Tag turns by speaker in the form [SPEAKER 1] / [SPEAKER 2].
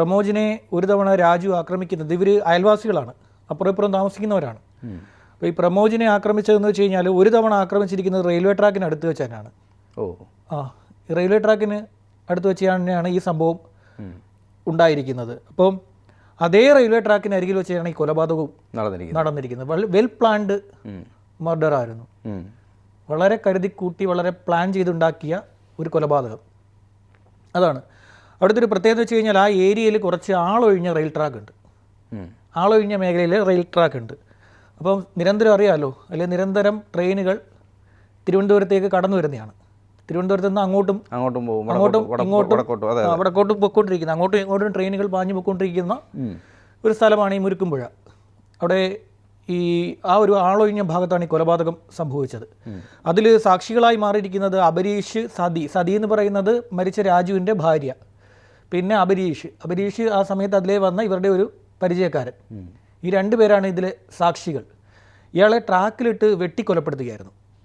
[SPEAKER 1] പ്രമോജിനെ ഒരു തവണ രാജു ആക്രമിക്കുന്നത് ഇവർ അയൽവാസികളാണ്. അപ്പുറം ഇപ്പുറം താമസിക്കുന്നവരാണ്. അപ്പോൾ ഈ പ്രമോജിനെ ആക്രമിച്ചതെന്ന് വെച്ച് കഴിഞ്ഞാൽ ഒരു തവണ ആക്രമിച്ചിരിക്കുന്നത് റെയിൽവേ ട്രാക്കിന് അടുത്ത് വെച്ച് തന്നെയാണ്
[SPEAKER 2] ഓ.
[SPEAKER 1] ആ റെയിൽവേ ട്രാക്കിന് അടുത്ത് വെച്ച് തന്നെയാണ് ഈ സംഭവം ഉണ്ടായിരിക്കുന്നത്. അപ്പം അതേ റെയിൽവേ ട്രാക്കിന് അരികിൽ വെച്ചാണ് ഈ കൊലപാതകവും
[SPEAKER 2] നടന്നിരിക്കുന്നു
[SPEAKER 1] നടന്നിരിക്കുന്നത്. വെൽ പ്ലാൻഡ് മർഡർ ആയിരുന്നു
[SPEAKER 2] വളരെ
[SPEAKER 1] വളരെ കരുതിക്കൂട്ടി വളരെ പ്ലാൻ ചെയ്തുണ്ടാക്കിയ ഒരു കൊലപാതകം. അതാണ്. അവിടുത്തെ ഒരു പ്രത്യേകത വെച്ച് കഴിഞ്ഞാൽ ആ ഏരിയയിൽ കുറച്ച് ആളൊഴിഞ്ഞ റെയിൽ ട്രാക്ക് ഉണ്ട്. ആളൊഴിഞ്ഞ മേഖലയിൽ റെയിൽ ട്രാക്ക് ഉണ്ട്. അപ്പം നിരന്തരം അറിയാമല്ലോ അല്ലെങ്കിൽ നിരന്തരം ട്രെയിനുകൾ തിരുവനന്തപുരത്തേക്ക് കടന്നു വരുന്നതാണ്. തിരുവനന്തപുരത്ത് നിന്ന് അങ്ങോട്ടും
[SPEAKER 2] അങ്ങോട്ടും പോകും
[SPEAKER 1] അങ്ങോട്ടും ഇങ്ങോട്ടും
[SPEAKER 2] വടക്കോട്ടും
[SPEAKER 1] പൊക്കോണ്ടിരിക്കുന്ന. അങ്ങോട്ടും ഇങ്ങോട്ടും ട്രെയിനുകൾ പാഞ്ഞു പൊക്കോണ്ടിരിക്കുന്ന ഒരു സ്ഥലമാണ് ഈ മുരുക്കുമ്പുഴ അവിടെ ഈ ആ ഒരു ആളൊഴിഞ്ഞ ഭാഗത്താണ് ഈ കൊലപാതകം സംഭവിച്ചത്. അതിൽ സാക്ഷികളായി മാറിയിരിക്കുന്നത് അബരീഷ് സതി. സതി എന്ന് പറയുന്നത് മരിച്ച രാജുവിന്റെ ഭാര്യ. പിന്നെ അബരീഷ് അബരീഷ് ആ സമയത്ത് അതിലേ വന്ന ഇവരുടെ ഒരു പരിചയക്കാരൻ. ഈ രണ്ട് പേരാണ് ഇതിലെ സാക്ഷികൾ. ഇയാളെ ട്രാക്കിലിട്ട് വെട്ടിക്കൊലപ്പെടുത്തുകയായിരുന്നു.